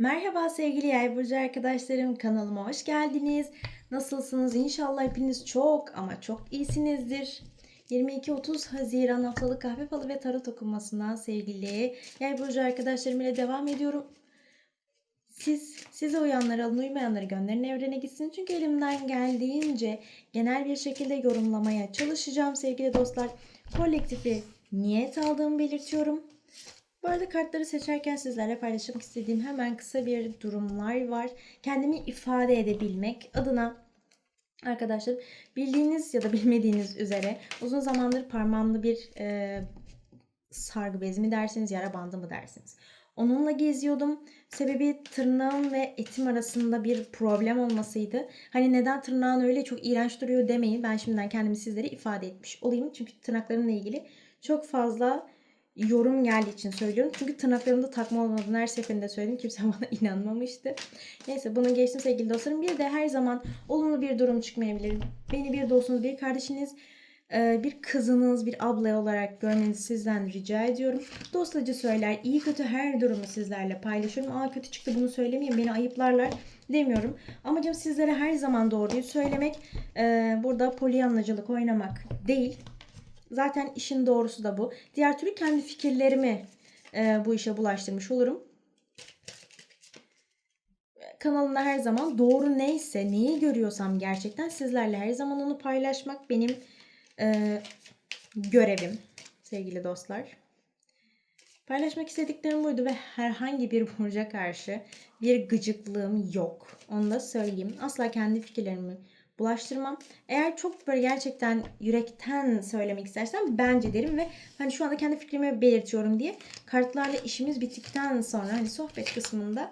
Merhaba sevgili Yay burcu arkadaşlarım kanalıma hoş geldiniz. Nasılsınız? İnşallah hepiniz çok ama çok iyisinizdir. 22-30 Haziran haftalık kahve falı ve tarot okumasından sevgili Yay burcu arkadaşlarım ile devam ediyorum. Siz size uyanları alın, uymayanları gönderin evrene gitsin. Çünkü elimden geldiğince genel bir şekilde yorumlamaya çalışacağım sevgili dostlar. Kolektifi niyet aldığımı belirtiyorum. Bu arada kartları seçerken sizlerle paylaşmak istediğim hemen kısa bir durumlar var. Kendimi ifade edebilmek adına arkadaşlar bildiğiniz ya da bilmediğiniz üzere uzun zamandır parmağımda bir e, sargı bezi mi dersiniz yara bandı mı dersiniz. Onunla geziyordum. Sebebi tırnağım ve etim arasında bir problem olmasıydı. Hani neden tırnağın öyle çok iğrenç duruyor demeyin. Ben şimdiden kendimi sizlere ifade etmiş olayım. Çünkü tırnaklarımla ilgili çok fazla yorum geldiği için söylüyorum. Çünkü tırnaklarımda takma olmadığını her seferinde söyledim. Kimse bana inanmamıştı. Neyse bunu geçtim sevgili dostlarım. Bir de her zaman olumlu bir durum çıkmayabilir. Beni bir dostunuz, bir kardeşiniz, e, bir kızınız, bir abla olarak görmenizi sizden rica ediyorum. Dostacı söyler, iyi kötü her durumu sizlerle paylaşıyorum. Aa kötü çıktı bunu söylemeyeyim, beni ayıplarlar demiyorum. Amacım sizlere her zaman doğruyu söylemek. E, burada polyanlacılık oynamak değil. Zaten işin doğrusu da bu. Diğer türlü kendi fikirlerimi e, bu işe bulaştırmış olurum. Kanalımda her zaman doğru neyse, neyi görüyorsam gerçekten sizlerle her zaman onu paylaşmak benim e, görevim sevgili dostlar. Paylaşmak istediklerim buydu ve herhangi bir burca karşı bir gıcıklığım yok. Onu da söyleyeyim. Asla kendi fikirlerimi bulaştırmam. Eğer çok böyle gerçekten yürekten söylemek istersen bence derim ve hani şu anda kendi fikrimi belirtiyorum diye kartlarla işimiz bittikten sonra hani sohbet kısmında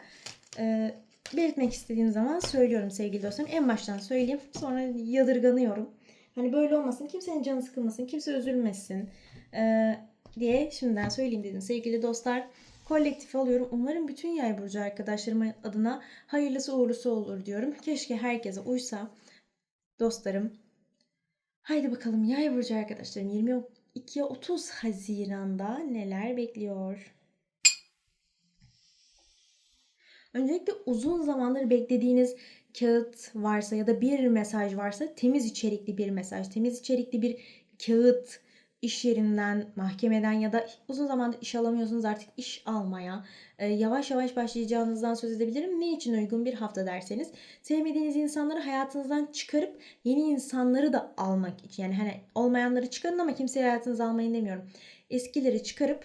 e, belirtmek istediğim zaman söylüyorum sevgili dostlarım. En baştan söyleyeyim sonra yadırganıyorum. Hani böyle olmasın kimsenin canı sıkılmasın kimse üzülmesin e, diye şimdiden söyleyeyim dedim sevgili dostlar kolektif alıyorum. Umarım bütün yay burcu arkadaşlarım adına hayırlısı uğurlusu olur diyorum. Keşke herkese uysa dostlarım. Haydi bakalım yay burcu arkadaşlarım 22 30 Haziran'da neler bekliyor? Öncelikle uzun zamandır beklediğiniz kağıt varsa ya da bir mesaj varsa temiz içerikli bir mesaj, temiz içerikli bir kağıt iş yerinden, mahkemeden ya da uzun zamandır iş alamıyorsunuz artık iş almaya e, yavaş yavaş başlayacağınızdan söz edebilirim. Ne için uygun bir hafta derseniz sevmediğiniz insanları hayatınızdan çıkarıp yeni insanları da almak için yani hani olmayanları çıkarın ama kimseyi hayatınıza almayın demiyorum. Eskileri çıkarıp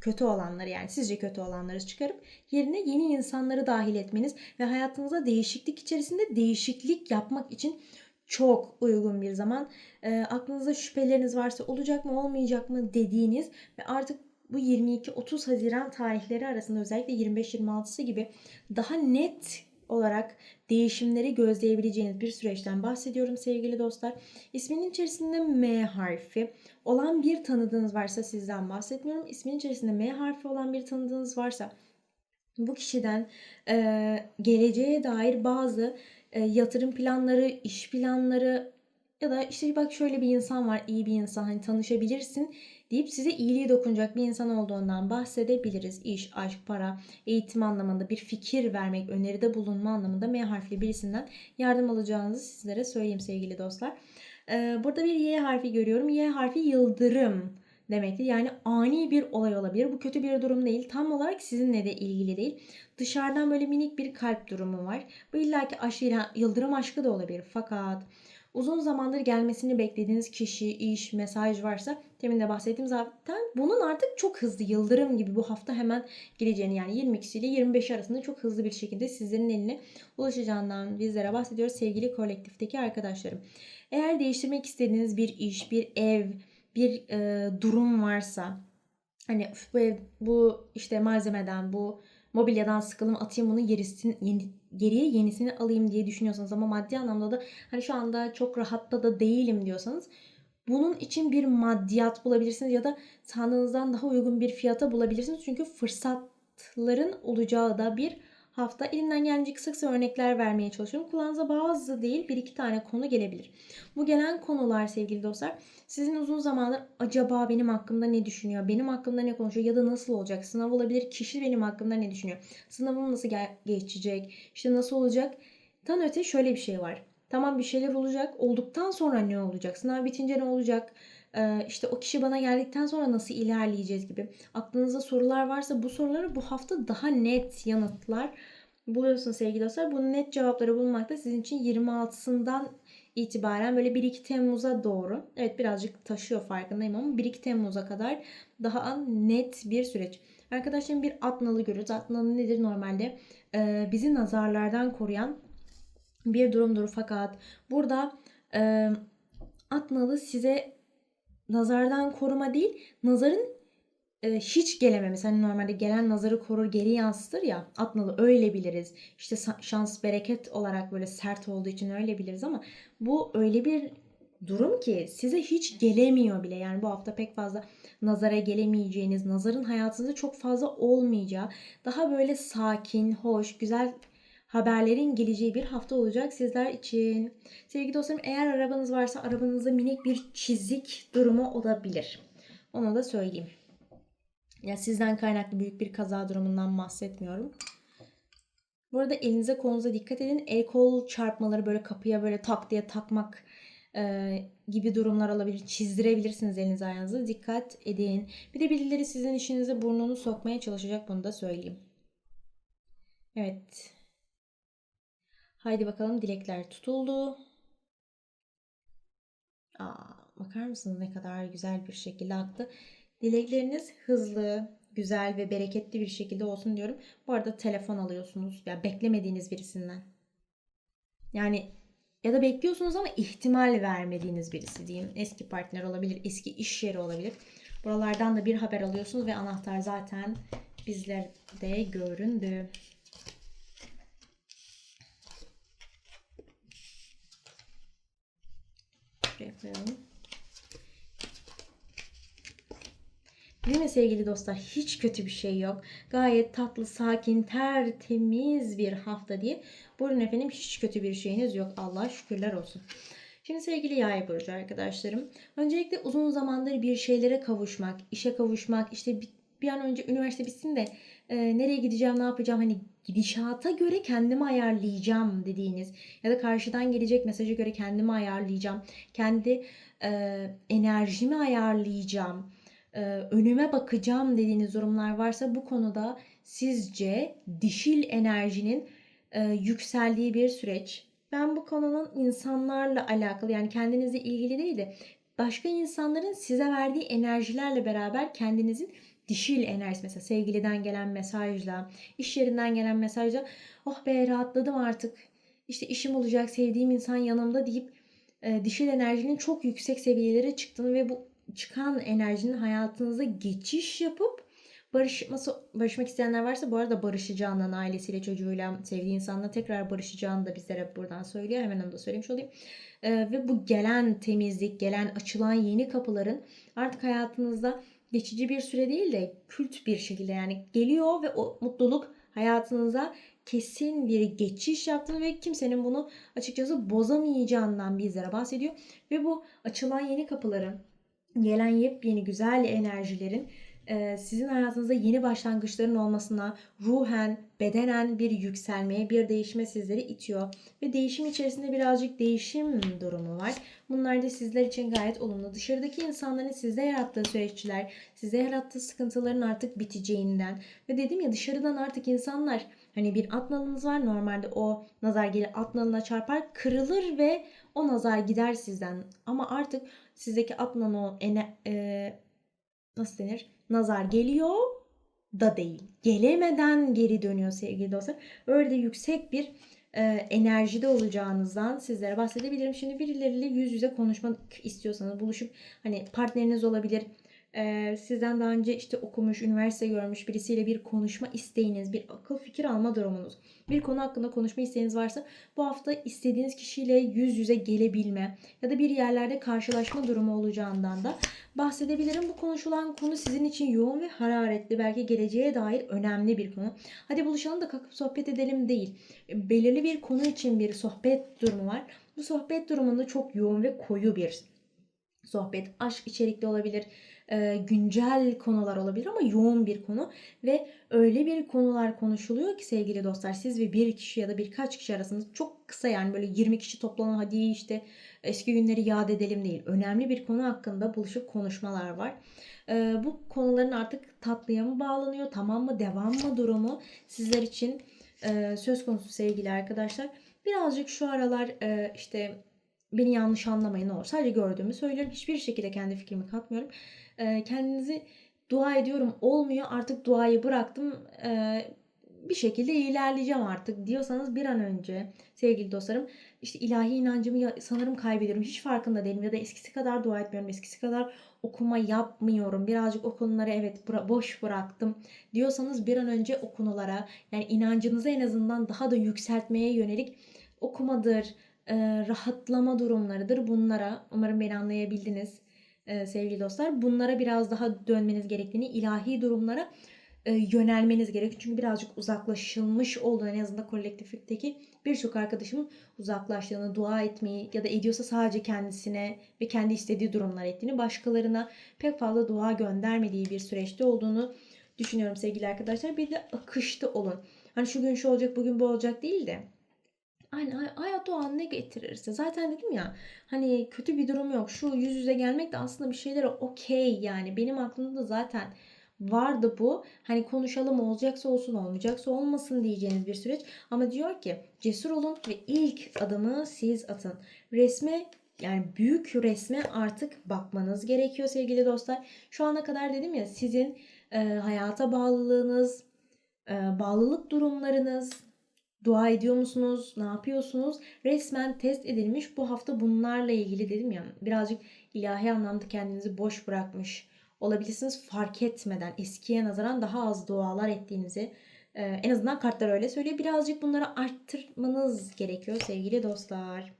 kötü olanları yani sizce kötü olanları çıkarıp yerine yeni insanları dahil etmeniz ve hayatınıza değişiklik içerisinde değişiklik yapmak için çok uygun bir zaman. E, aklınızda şüpheleriniz varsa olacak mı olmayacak mı dediğiniz ve artık bu 22-30 Haziran tarihleri arasında özellikle 25-26'sı gibi daha net olarak değişimleri gözleyebileceğiniz bir süreçten bahsediyorum sevgili dostlar. İsminin içerisinde M harfi olan bir tanıdığınız varsa sizden bahsetmiyorum. İsminin içerisinde M harfi olan bir tanıdığınız varsa bu kişiden e, geleceğe dair bazı yatırım planları, iş planları ya da işte bak şöyle bir insan var, iyi bir insan, hani tanışabilirsin deyip size iyiliği dokunacak bir insan olduğundan bahsedebiliriz. İş, aşk, para, eğitim anlamında bir fikir vermek, öneride bulunma anlamında M harfli birisinden yardım alacağınızı sizlere söyleyeyim sevgili dostlar. Ee, burada bir Y harfi görüyorum. Y harfi yıldırım demektir. Yani ani bir olay olabilir. Bu kötü bir durum değil. Tam olarak sizinle de ilgili değil. Dışarıdan böyle minik bir kalp durumu var. Bu illaki aşıyla yıldırım aşkı da olabilir. Fakat uzun zamandır gelmesini beklediğiniz kişi, iş, mesaj varsa demin de bahsettiğim zaten bunun artık çok hızlı yıldırım gibi bu hafta hemen geleceğini yani 22 ile 25 arasında çok hızlı bir şekilde sizlerin eline ulaşacağından bizlere bahsediyoruz sevgili kolektifteki arkadaşlarım. Eğer değiştirmek istediğiniz bir iş, bir ev, bir e, durum varsa hani bu ev, bu işte malzemeden bu mobilyadan sıkılım atayım bunu gerisin, yeni, geriye yenisini alayım diye düşünüyorsanız ama maddi anlamda da hani şu anda çok rahatta da değilim diyorsanız bunun için bir maddiyat bulabilirsiniz ya da sandığınızdan daha uygun bir fiyata bulabilirsiniz. Çünkü fırsatların olacağı da bir hafta. Elimden gelince kısa kısa örnekler vermeye çalışıyorum. Kulağınıza bazı değil bir iki tane konu gelebilir. Bu gelen konular sevgili dostlar sizin uzun zamandır acaba benim hakkımda ne düşünüyor? Benim hakkımda ne konuşuyor? Ya da nasıl olacak? Sınav olabilir. Kişi benim hakkımda ne düşünüyor? Sınavım nasıl geçecek? İşte nasıl olacak? Tan öte şöyle bir şey var. Tamam bir şeyler olacak. Olduktan sonra ne olacak? Sınav bitince ne olacak? Ee, işte o kişi bana geldikten sonra nasıl ilerleyeceğiz gibi. Aklınızda sorular varsa bu soruları bu hafta daha net yanıtlar buluyorsun sevgili dostlar. Bu net cevapları bulmak da sizin için 26'sından itibaren böyle 1-2 Temmuz'a doğru. Evet birazcık taşıyor farkındayım ama 1-2 Temmuz'a kadar daha net bir süreç. Arkadaşlarım bir at nalı görüyoruz. At nalı nedir normalde? Ee, bizi nazarlardan koruyan bir durumdur fakat burada e, at nalı size nazardan koruma değil nazarın e, hiç gelememesi. Hani normalde gelen nazarı korur geri yansıtır ya at nalı öyle biliriz. İşte şans bereket olarak böyle sert olduğu için öyle biliriz ama bu öyle bir durum ki size hiç gelemiyor bile. Yani bu hafta pek fazla nazara gelemeyeceğiniz, nazarın hayatınızda çok fazla olmayacağı, daha böyle sakin, hoş, güzel haberlerin geleceği bir hafta olacak sizler için. Sevgili dostlarım eğer arabanız varsa arabanızda minik bir çizik durumu olabilir. Onu da söyleyeyim. Ya sizden kaynaklı büyük bir kaza durumundan bahsetmiyorum. Bu arada elinize kolunuza dikkat edin. El kol çarpmaları böyle kapıya böyle tak diye takmak e, gibi durumlar olabilir. Çizdirebilirsiniz elinize ayağınızı. Dikkat edin. Bir de birileri sizin işinize burnunu sokmaya çalışacak bunu da söyleyeyim. Evet. Haydi bakalım dilekler tutuldu. Aa, bakar mısınız ne kadar güzel bir şekilde aktı. Dilekleriniz hızlı, güzel ve bereketli bir şekilde olsun diyorum. Bu arada telefon alıyorsunuz ya beklemediğiniz birisinden. Yani ya da bekliyorsunuz ama ihtimal vermediğiniz birisi diyeyim. Eski partner olabilir, eski iş yeri olabilir. Buralardan da bir haber alıyorsunuz ve anahtar zaten bizlerde göründü. Şuraya koyalım. Değil mi sevgili dostlar? Hiç kötü bir şey yok. Gayet tatlı, sakin, tertemiz bir hafta diye. Buyurun efendim hiç kötü bir şeyiniz yok. Allah şükürler olsun. Şimdi sevgili yay burcu arkadaşlarım. Öncelikle uzun zamandır bir şeylere kavuşmak, işe kavuşmak, işte bir, bir an önce üniversite bitsin de e, nereye gideceğim, ne yapacağım hani gidişata göre kendimi ayarlayacağım dediğiniz ya da karşıdan gelecek mesajı göre kendimi ayarlayacağım. Kendi e, enerjimi ayarlayacağım. E, önüme bakacağım dediğiniz durumlar varsa bu konuda sizce dişil enerjinin e, yükseldiği bir süreç. Ben bu konunun insanlarla alakalı yani kendinizle ilgili değil de başka insanların size verdiği enerjilerle beraber kendinizin dişil enerjisi mesela sevgiliden gelen mesajla, iş yerinden gelen mesajla oh be rahatladım artık işte işim olacak sevdiğim insan yanımda deyip e, dişil enerjinin çok yüksek seviyelere çıktığını ve bu çıkan enerjinin hayatınıza geçiş yapıp barışması barışmak isteyenler varsa bu arada barışacağından ailesiyle çocuğuyla sevdiği insanla tekrar barışacağını da bizlere buradan söylüyor. Hemen onu da söylemiş olayım. Ee, ve bu gelen temizlik, gelen açılan yeni kapıların artık hayatınızda geçici bir süre değil de kült bir şekilde yani geliyor ve o mutluluk hayatınıza kesin bir geçiş yaptığını ve kimsenin bunu açıkçası bozamayacağından bizlere bahsediyor. Ve bu açılan yeni kapıların, gelen yepyeni güzel enerjilerin sizin hayatınızda yeni başlangıçların olmasına, ruhen, bedenen bir yükselmeye, bir değişime sizleri itiyor. Ve değişim içerisinde birazcık değişim durumu var. Bunlar da sizler için gayet olumlu. Dışarıdaki insanların sizde yarattığı süreçler, size yarattığı sıkıntıların artık biteceğinden ve dedim ya dışarıdan artık insanlar hani bir at nalınız var normalde o nazar gelir at nalına çarpar kırılır ve o nazar gider sizden ama artık sizdeki at nalı e, nasıl denir nazar geliyor da değil. Gelemeden geri dönüyor sevgili dostlar. Öyle de yüksek bir e, enerjide olacağınızdan sizlere bahsedebilirim. Şimdi birileriyle yüz yüze konuşmak istiyorsanız buluşup hani partneriniz olabilir, Ee, sizden daha önce işte okumuş, üniversite görmüş birisiyle bir konuşma isteğiniz, bir akıl fikir alma durumunuz, bir konu hakkında konuşma isteğiniz varsa bu hafta istediğiniz kişiyle yüz yüze gelebilme ya da bir yerlerde karşılaşma durumu olacağından da bahsedebilirim. Bu konuşulan konu sizin için yoğun ve hararetli, belki geleceğe dair önemli bir konu. Hadi buluşalım da kalkıp sohbet edelim değil. Belirli bir konu için bir sohbet durumu var. Bu sohbet durumunda çok yoğun ve koyu bir sohbet, aşk içerikli olabilir, e, güncel konular olabilir ama yoğun bir konu ve öyle bir konular konuşuluyor ki sevgili dostlar siz ve bir kişi ya da birkaç kişi arasında çok kısa yani böyle 20 kişi toplanın hadi işte eski günleri yad edelim değil. Önemli bir konu hakkında buluşup konuşmalar var. E, bu konuların artık tatlıya mı bağlanıyor, tamam mı, devam mı durumu sizler için e, söz konusu sevgili arkadaşlar. Birazcık şu aralar işte beni yanlış anlamayın olur. Sadece gördüğümü söylüyorum. Hiçbir şekilde kendi fikrimi katmıyorum. E, kendinizi dua ediyorum olmuyor artık duayı bıraktım. E, bir şekilde ilerleyeceğim artık diyorsanız bir an önce sevgili dostlarım işte ilahi inancımı sanırım kaybediyorum. Hiç farkında değilim ya da eskisi kadar dua etmiyorum. Eskisi kadar okuma yapmıyorum. Birazcık o konuları evet boş bıraktım diyorsanız bir an önce o konulara yani inancınızı en azından daha da yükseltmeye yönelik okumadır, e, rahatlama durumlarıdır. Bunlara umarım beni anlayabildiniz e, sevgili dostlar. Bunlara biraz daha dönmeniz gerektiğini, ilahi durumlara e, yönelmeniz gerekiyor. Çünkü birazcık uzaklaşılmış olduğunu en azından kolektifteki birçok arkadaşımın uzaklaştığını, dua etmeyi ya da ediyorsa sadece kendisine ve kendi istediği durumlar ettiğini, başkalarına pek fazla dua göndermediği bir süreçte olduğunu düşünüyorum sevgili arkadaşlar. Bir de akışta olun. Hani şu gün şu olacak, bugün bu olacak değil de Aynen hayat o an ne getirirse. Zaten dedim ya hani kötü bir durum yok. Şu yüz yüze gelmek de aslında bir şeylere okey yani. Benim aklımda da zaten vardı bu. Hani konuşalım olacaksa olsun olmayacaksa olmasın diyeceğiniz bir süreç. Ama diyor ki cesur olun ve ilk adımı siz atın. Resme yani büyük resme artık bakmanız gerekiyor sevgili dostlar. Şu ana kadar dedim ya sizin e, hayata bağlılığınız, e, bağlılık durumlarınız, Dua ediyor musunuz? Ne yapıyorsunuz? Resmen test edilmiş. Bu hafta bunlarla ilgili dedim ya birazcık ilahi anlamda kendinizi boş bırakmış olabilirsiniz fark etmeden eskiye nazaran daha az dualar ettiğinizi e, en azından kartlar öyle söylüyor. Birazcık bunları arttırmanız gerekiyor sevgili dostlar.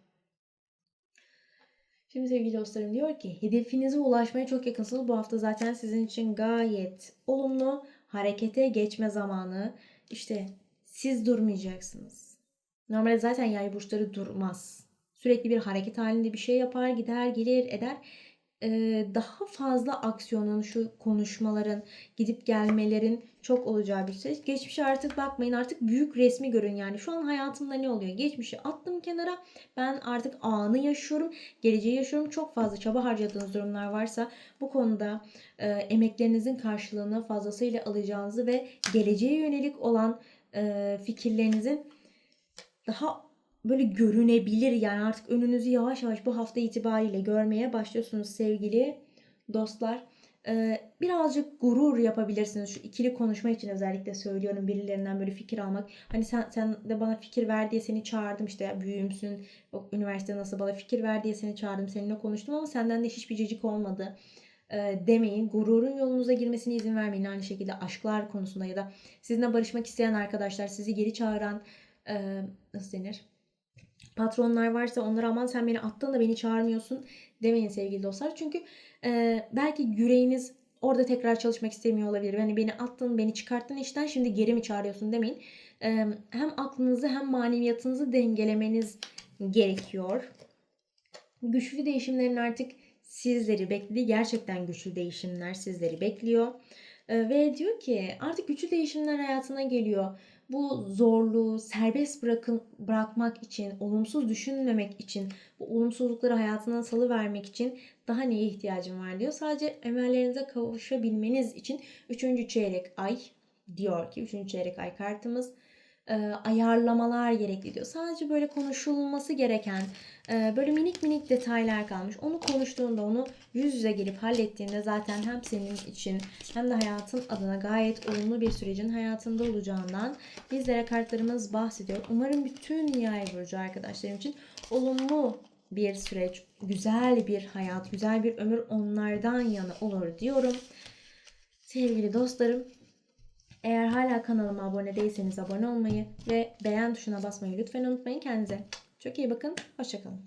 Şimdi sevgili dostlarım diyor ki hedefinize ulaşmaya çok yakınsınız. Bu hafta zaten sizin için gayet olumlu harekete geçme zamanı. İşte siz durmayacaksınız. Normalde zaten yay burçları durmaz. Sürekli bir hareket halinde bir şey yapar, gider, gelir, eder. Ee, daha fazla aksiyonun, şu konuşmaların, gidip gelmelerin çok olacağı bir süreç. Geçmişe artık bakmayın, artık büyük resmi görün yani. Şu an hayatımda ne oluyor? Geçmişi attım kenara. Ben artık anı yaşıyorum, geleceği yaşıyorum. Çok fazla çaba harcadığınız durumlar varsa bu konuda e, emeklerinizin karşılığını fazlasıyla alacağınızı ve geleceğe yönelik olan e, fikirlerinizin daha böyle görünebilir yani artık önünüzü yavaş yavaş bu hafta itibariyle görmeye başlıyorsunuz sevgili dostlar. Ee, birazcık gurur yapabilirsiniz şu ikili konuşma için özellikle söylüyorum birilerinden böyle fikir almak. Hani sen sen de bana fikir ver diye seni çağırdım işte büyüğümsün üniversite nasıl bana fikir ver diye seni çağırdım seninle konuştum ama senden de hiçbir cicik olmadı e, demeyin. Gururun yolunuza girmesine izin vermeyin. Aynı şekilde aşklar konusunda ya da sizinle barışmak isteyen arkadaşlar, sizi geri çağıran e, nasıl denir? Patronlar varsa onlara aman sen beni attın da beni çağırmıyorsun demeyin sevgili dostlar. Çünkü e, belki yüreğiniz orada tekrar çalışmak istemiyor olabilir. Hani beni attın, beni çıkarttın işten şimdi geri mi çağırıyorsun demeyin. E, hem aklınızı hem maneviyatınızı dengelemeniz gerekiyor. Güçlü değişimlerin artık sizleri bekledi. Gerçekten güçlü değişimler sizleri bekliyor. Ee, ve diyor ki artık güçlü değişimler hayatına geliyor. Bu zorluğu serbest bırakın, bırakmak için, olumsuz düşünmemek için, bu olumsuzlukları hayatına salı vermek için daha neye ihtiyacım var diyor. Sadece emellerinize kavuşabilmeniz için 3. çeyrek ay diyor ki 3. çeyrek ay kartımız e, ayarlamalar gerekli diyor. Sadece böyle konuşulması gereken e, böyle minik minik detaylar kalmış. Onu konuştuğunda onu yüz yüze gelip hallettiğinde zaten hem senin için hem de hayatın adına gayet olumlu bir sürecin hayatında olacağından bizlere kartlarımız bahsediyor. Umarım bütün yay burcu arkadaşlarım için olumlu bir süreç, güzel bir hayat, güzel bir ömür onlardan yana olur diyorum. Sevgili dostlarım, eğer hala kanalıma abone değilseniz abone olmayı ve beğen tuşuna basmayı lütfen unutmayın kendinize. Çok iyi bakın, hoşçakalın.